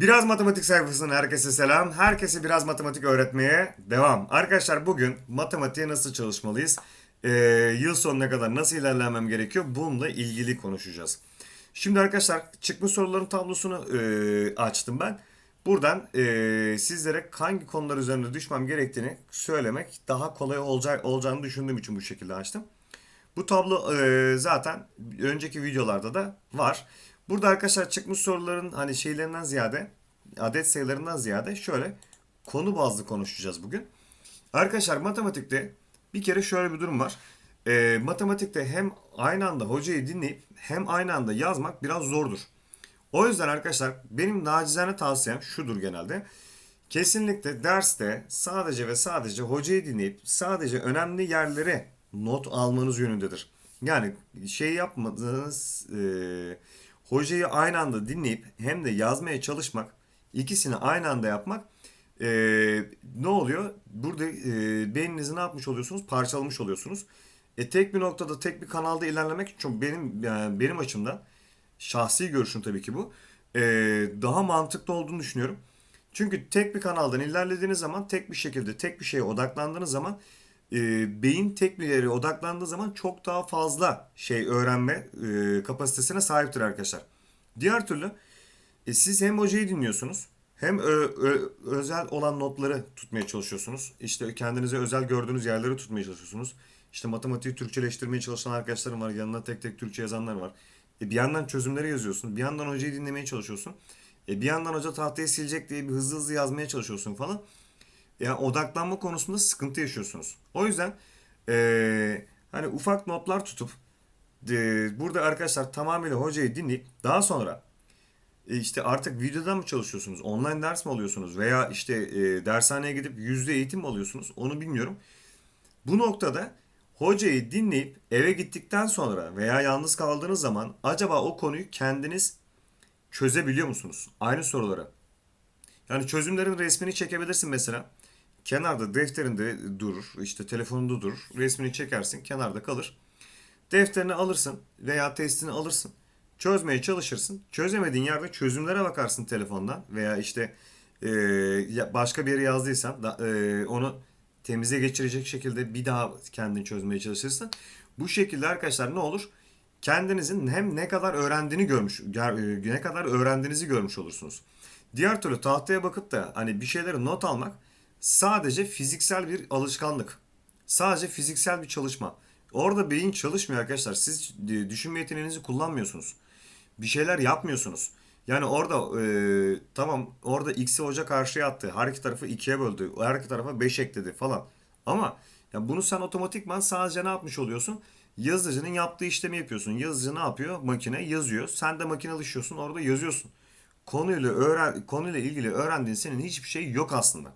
Biraz matematik sayfasından herkese selam. Herkese biraz matematik öğretmeye devam. Arkadaşlar bugün matematiğe nasıl çalışmalıyız? Ee, yıl sonuna kadar nasıl ilerlemem gerekiyor? Bununla ilgili konuşacağız. Şimdi arkadaşlar çıkmış soruların tablosunu e, açtım ben. Buradan e, sizlere hangi konular üzerinde düşmem gerektiğini söylemek daha kolay olacak, olacağını düşündüğüm için bu şekilde açtım. Bu tablo e, zaten önceki videolarda da var. Burada arkadaşlar çıkmış soruların hani şeylerinden ziyade adet sayılarından ziyade şöyle konu bazlı konuşacağız bugün. Arkadaşlar matematikte bir kere şöyle bir durum var. E, matematikte hem aynı anda hocayı dinleyip hem aynı anda yazmak biraz zordur. O yüzden arkadaşlar benim nacizane tavsiyem şudur genelde. Kesinlikle derste sadece ve sadece hocayı dinleyip sadece önemli yerlere not almanız yönündedir. Yani şey yapmadığınız e, hocayı aynı anda dinleyip hem de yazmaya çalışmak ikisini aynı anda yapmak e, ne oluyor? Burada e, beyninizi ne yapmış oluyorsunuz? Parçalamış oluyorsunuz. E, tek bir noktada tek bir kanalda ilerlemek çok benim yani benim açımdan şahsi görüşüm tabii ki bu. e, daha mantıklı olduğunu düşünüyorum. Çünkü tek bir kanaldan ilerlediğiniz zaman tek bir şekilde tek bir şeye odaklandığınız zaman e, beyin tek bir yere odaklandığı zaman çok daha fazla şey öğrenme e, kapasitesine sahiptir arkadaşlar. Diğer türlü e, siz hem hocayı dinliyorsunuz hem ö- ö- özel olan notları tutmaya çalışıyorsunuz. İşte kendinize özel gördüğünüz yerleri tutmaya çalışıyorsunuz. İşte matematiği Türkçeleştirmeye çalışan arkadaşlarım var. Yanına tek tek Türkçe yazanlar var. E, bir yandan çözümleri yazıyorsun. Bir yandan hocayı dinlemeye çalışıyorsun. E, bir yandan hoca tahtayı silecek diye bir hızlı hızlı yazmaya çalışıyorsun falan. Yani odaklanma konusunda sıkıntı yaşıyorsunuz. O yüzden eee, hani ufak notlar tutup eee, burada arkadaşlar tamamıyla hocayı dinleyip daha sonra e, işte artık videodan mı çalışıyorsunuz, online ders mi alıyorsunuz veya işte e, dershaneye gidip yüzde eğitim mi alıyorsunuz onu bilmiyorum. Bu noktada hocayı dinleyip eve gittikten sonra veya yalnız kaldığınız zaman acaba o konuyu kendiniz çözebiliyor musunuz? Aynı soruları. Yani çözümlerin resmini çekebilirsin mesela. Kenarda defterinde durur, işte telefonunda durur. Resmini çekersin, kenarda kalır. Defterini alırsın veya testini alırsın. Çözmeye çalışırsın. Çözemediğin yerde çözümlere bakarsın telefondan veya işte e, başka bir yere yazdıysan da, e, onu temize geçirecek şekilde bir daha kendin çözmeye çalışırsın. Bu şekilde arkadaşlar ne olur? Kendinizin hem ne kadar öğrendiğini görmüş, e, ne kadar öğrendiğinizi görmüş olursunuz. Diğer türlü tahtaya bakıp da hani bir şeyleri not almak sadece fiziksel bir alışkanlık. Sadece fiziksel bir çalışma. Orada beyin çalışmıyor arkadaşlar. Siz e, düşünme yeteneğinizi kullanmıyorsunuz. Bir şeyler yapmıyorsunuz. Yani orada e, tamam orada x'i hoca karşıya attı. Her iki tarafı ikiye böldü. Her iki tarafa 5 ekledi falan. Ama ya bunu sen otomatikman sadece ne yapmış oluyorsun? Yazıcının yaptığı işlemi yapıyorsun. Yazıcı ne yapıyor? Makine yazıyor. Sen de makine alışıyorsun. Orada yazıyorsun. Konuyla öğren konuyla ilgili öğrendiğin senin hiçbir şey yok aslında.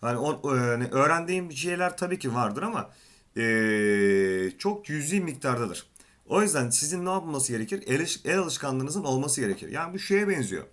Hani o, yani öğrendiğin bir şeyler tabii ki vardır ama eee, çok cüzi miktardadır. O yüzden sizin ne yapılması gerekir? El, el alışkanlığınızın olması gerekir. Yani bu şeye benziyor.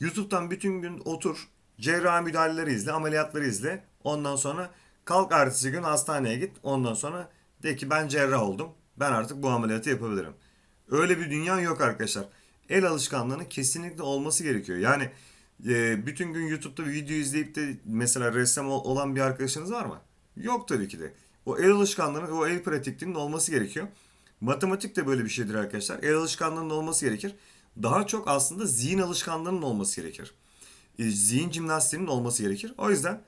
YouTube'dan bütün gün otur, cerrahi müdahaleleri izle, ameliyatları izle. Ondan sonra kalk ertesi gün hastaneye git. Ondan sonra de ki ben cerrah oldum. Ben artık bu ameliyatı yapabilirim. Öyle bir dünya yok arkadaşlar. El alışkanlığının kesinlikle olması gerekiyor. Yani e, bütün gün YouTube'da video izleyip de mesela ressam ol- olan bir arkadaşınız var mı? Yok tabii ki de. O el alışkanlığının, o el pratikliğinin olması gerekiyor. Matematik de böyle bir şeydir arkadaşlar. El alışkanlığının olması gerekir. Daha çok aslında zihin alışkanlığının olması gerekir. E, zihin jimnastiğinin olması gerekir. O yüzden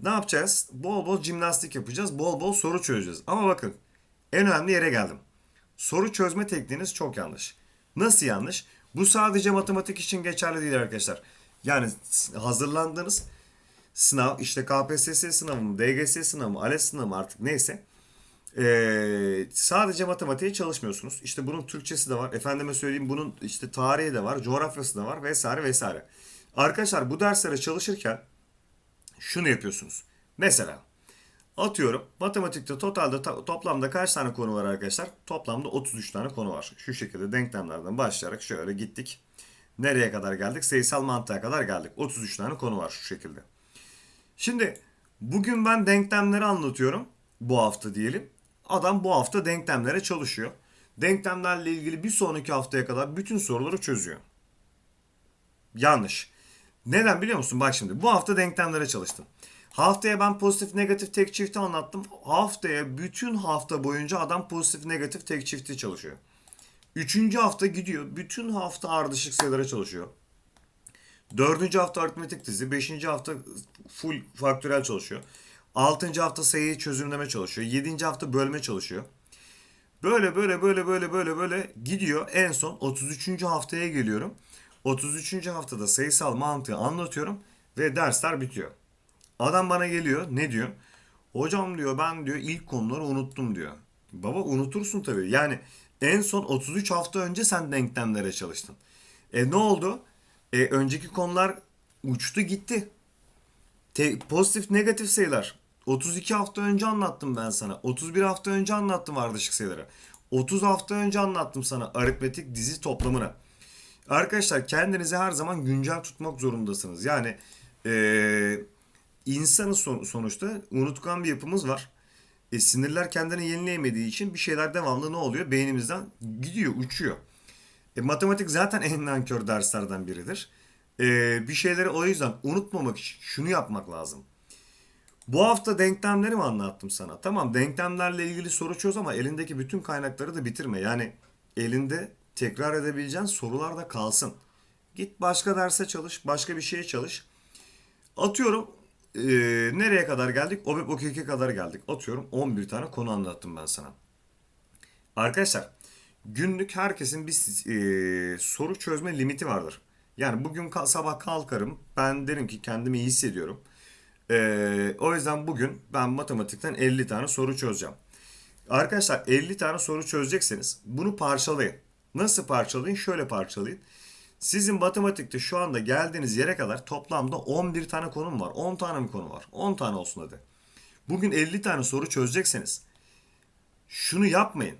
ne yapacağız? Bol bol jimnastik yapacağız. Bol bol soru çözeceğiz. Ama bakın en önemli yere geldim. Soru çözme tekniğiniz çok yanlış. Nasıl yanlış? Bu sadece matematik için geçerli değil arkadaşlar. Yani hazırlandığınız sınav işte KPSS sınavı mı, DGS sınavı mı, ALES sınavı mı artık neyse. Ee, sadece matematiğe çalışmıyorsunuz. İşte bunun Türkçesi de var. Efendime söyleyeyim bunun işte tarihi de var, coğrafyası da var vesaire vesaire. Arkadaşlar bu derslere çalışırken şunu yapıyorsunuz. Mesela atıyorum matematikte totalde ta- toplamda kaç tane konu var arkadaşlar? Toplamda 33 tane konu var. Şu şekilde denklemlerden başlayarak şöyle gittik. Nereye kadar geldik? Sayısal mantığa kadar geldik. 33 tane konu var şu şekilde. Şimdi bugün ben denklemleri anlatıyorum. Bu hafta diyelim. Adam bu hafta denklemlere çalışıyor. Denklemlerle ilgili bir sonraki haftaya kadar bütün soruları çözüyor. Yanlış. Neden biliyor musun? Bak şimdi bu hafta denklemlere çalıştım. Haftaya ben pozitif negatif tek çifti anlattım. Haftaya bütün hafta boyunca adam pozitif negatif tek çifti çalışıyor. Üçüncü hafta gidiyor. Bütün hafta ardışık sayılara çalışıyor. Dördüncü hafta aritmetik dizi. Beşinci hafta full faktörel çalışıyor. Altıncı hafta sayıyı çözümleme çalışıyor. Yedinci hafta bölme çalışıyor. Böyle böyle böyle böyle böyle böyle gidiyor. En son 33. haftaya geliyorum. 33. haftada sayısal mantığı anlatıyorum ve dersler bitiyor. Adam bana geliyor ne diyor? Hocam diyor ben diyor ilk konuları unuttum diyor. Baba unutursun tabii. Yani en son 33 hafta önce sen denklemlere çalıştın. E ne oldu? E, önceki konular uçtu gitti. Te- pozitif negatif sayılar. 32 hafta önce anlattım ben sana. 31 hafta önce anlattım ardışık sayıları. 30 hafta önce anlattım sana aritmetik dizi toplamını. Arkadaşlar kendinizi her zaman güncel tutmak zorundasınız. Yani eee insanız son- sonuçta unutkan bir yapımız var. E, sinirler kendini yenileyemediği için bir şeyler devamlı ne oluyor? Beynimizden gidiyor, uçuyor. E, matematik zaten en nankör derslerden biridir. E, bir şeyleri o yüzden unutmamak için şunu yapmak lazım. Bu hafta denklemleri mi anlattım sana? Tamam denklemlerle ilgili soru çöz ama elindeki bütün kaynakları da bitirme. Yani elinde tekrar edebileceğin sorular da kalsın. Git başka derse çalış, başka bir şeye çalış. Atıyorum eee, nereye kadar geldik? OBEP OKK kadar geldik. Atıyorum 11 tane konu anlattım ben sana. Arkadaşlar günlük herkesin bir eee, soru çözme limiti vardır. Yani bugün ka- sabah kalkarım ben derim ki kendimi iyi hissediyorum. Eee, o yüzden bugün ben matematikten 50 tane soru çözeceğim. Arkadaşlar 50 tane soru çözecekseniz bunu parçalayın. Nasıl parçalayın? Şöyle parçalayın. Sizin matematikte şu anda geldiğiniz yere kadar toplamda 11 tane konum var. 10 tane mi konu var? 10 tane olsun hadi. Bugün 50 tane soru çözecekseniz şunu yapmayın.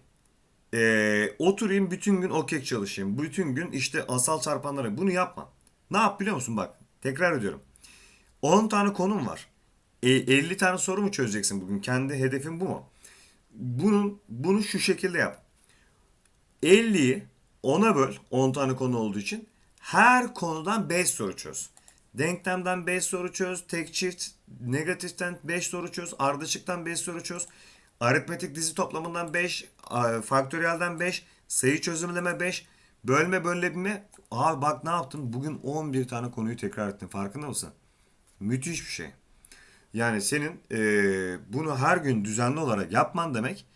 Ee, oturayım bütün gün okek çalışayım. Bütün gün işte asal çarpanları. Bunu yapma. Ne yap biliyor musun? Bak tekrar ediyorum. 10 tane konum var. E, 50 tane soru mu çözeceksin bugün? Kendi hedefin bu mu? Bunun, bunu şu şekilde yap. 50'yi 10'a böl 10 tane konu olduğu için her konudan 5 soru çöz. Denklemden 5 soru çöz, tek çift, negatiften 5 soru çöz, ardışıktan 5 soru çöz, aritmetik dizi toplamından 5, faktöriyelden 5, sayı çözümleme 5, bölme bölme Abi bak ne yaptın? Bugün 11 tane konuyu tekrar ettin. Farkında mısın? Müthiş bir şey. Yani senin eee, bunu her gün düzenli olarak yapman demek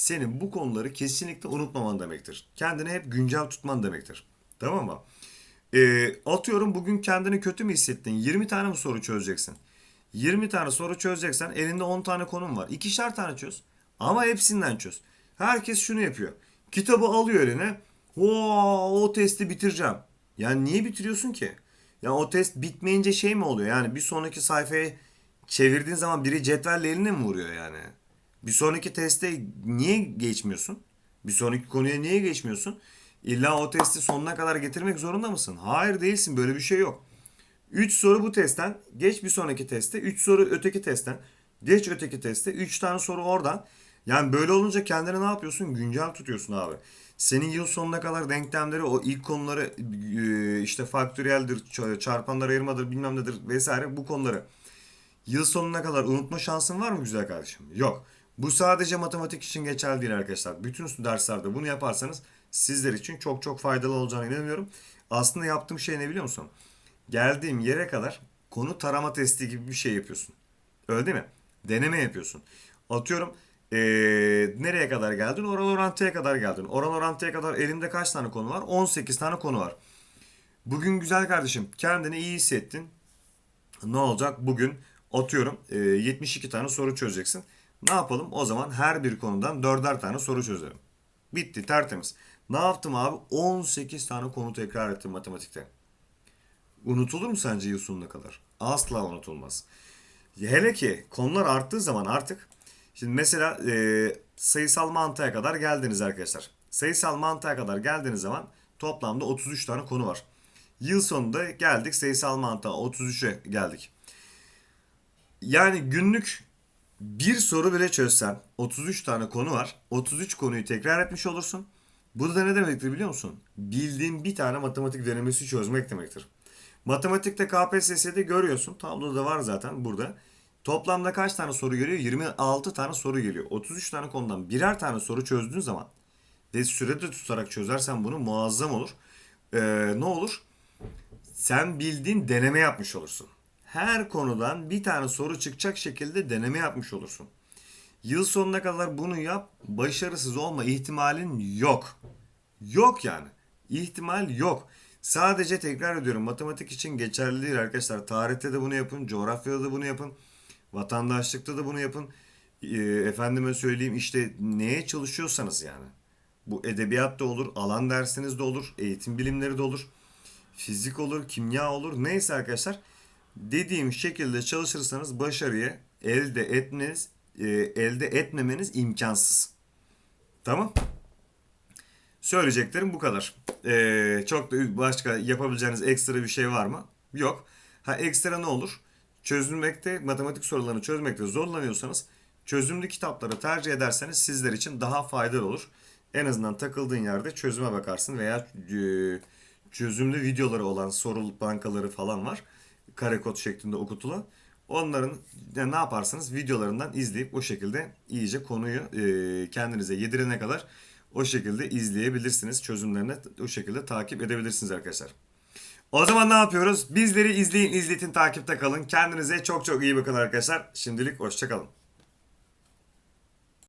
senin bu konuları kesinlikle unutmaman demektir. Kendini hep güncel tutman demektir. Tamam mı? Eee, atıyorum bugün kendini kötü mü hissettin? 20 tane mi soru çözeceksin? 20 tane soru çözeceksen elinde 10 tane konum var. İkişer tane çöz. Ama hepsinden çöz. Herkes şunu yapıyor. Kitabı alıyor eline. Oo, o testi bitireceğim. Yani niye bitiriyorsun ki? Ya o test bitmeyince şey mi oluyor? Yani bir sonraki sayfayı çevirdiğin zaman biri cetvelle eline mi vuruyor yani? Bir sonraki teste niye geçmiyorsun? Bir sonraki konuya niye geçmiyorsun? İlla o testi sonuna kadar getirmek zorunda mısın? Hayır değilsin. Böyle bir şey yok. 3 soru bu testten. Geç bir sonraki teste. 3 soru öteki testten. Geç öteki teste. 3 tane soru oradan. Yani böyle olunca kendini ne yapıyorsun? Güncel tutuyorsun abi. Senin yıl sonuna kadar denklemleri, o ilk konuları e, işte faktöriyeldir, çarpanlar ayırmadır, bilmem nedir vesaire bu konuları yıl sonuna kadar unutma şansın var mı güzel kardeşim? Yok. Bu sadece matematik için geçerli değil arkadaşlar. Bütün derslerde bunu yaparsanız sizler için çok çok faydalı olacağını inanıyorum. Aslında yaptığım şey ne biliyor musun? Geldiğim yere kadar konu tarama testi gibi bir şey yapıyorsun. Öyle değil mi? Deneme yapıyorsun. Atıyorum eee, nereye kadar geldin? Oran orantıya kadar geldin. Oran orantıya kadar elimde kaç tane konu var? 18 tane konu var. Bugün güzel kardeşim kendini iyi hissettin. Ne olacak? Bugün atıyorum e, 72 tane soru çözeceksin. Ne yapalım? O zaman her bir konudan 4'er tane soru çözelim. Bitti tertemiz. Ne yaptım abi? 18 tane konu tekrar ettim matematikte. Unutulur mu sence yıl sonuna kadar? Asla unutulmaz. Hele ki konular arttığı zaman artık şimdi mesela e, sayısal mantığa kadar geldiniz arkadaşlar. Sayısal mantığa kadar geldiğiniz zaman toplamda 33 tane konu var. Yıl sonunda geldik sayısal mantığa 33'e geldik. Yani günlük bir soru bile çözsen 33 tane konu var. 33 konuyu tekrar etmiş olursun. Bu da ne demektir biliyor musun? Bildiğin bir tane matematik denemesi çözmek demektir. Matematikte KPSS'de görüyorsun. Tabloda var zaten burada. Toplamda kaç tane soru geliyor? 26 tane soru geliyor. 33 tane konudan birer tane soru çözdüğün zaman ve sürede tutarak çözersen bunu muazzam olur. Ee, ne olur? Sen bildiğin deneme yapmış olursun. Her konudan bir tane soru çıkacak şekilde deneme yapmış olursun. Yıl sonuna kadar bunu yap, başarısız olma ihtimalin yok. Yok yani. İhtimal yok. Sadece tekrar ediyorum matematik için geçerli değil arkadaşlar. Tarihte de bunu yapın, coğrafyada da bunu yapın, vatandaşlıkta da bunu yapın. Ee, efendime söyleyeyim işte neye çalışıyorsanız yani. Bu edebiyat da olur, alan dersiniz de olur, eğitim bilimleri de olur, fizik olur, kimya olur. Neyse arkadaşlar dediğim şekilde çalışırsanız başarıyı elde etmeniz, e, elde etmemeniz imkansız. Tamam? Söyleyeceklerim bu kadar. Ee, çok da başka yapabileceğiniz ekstra bir şey var mı? Yok. Ha ekstra ne olur? Çözülmekte, matematik sorularını çözmekte zorlanıyorsanız çözümlü kitapları tercih ederseniz sizler için daha faydalı olur. En azından takıldığın yerde çözüme bakarsın veya e, çözümlü videoları olan soru bankaları falan var. Kare kod şeklinde okutulan. Onların ne yaparsanız videolarından izleyip o şekilde iyice konuyu e, kendinize yedirene kadar o şekilde izleyebilirsiniz. Çözümlerini o şekilde takip edebilirsiniz arkadaşlar. O zaman ne yapıyoruz? Bizleri izleyin, izletin, takipte kalın. Kendinize çok çok iyi bakın arkadaşlar. Şimdilik hoşçakalın.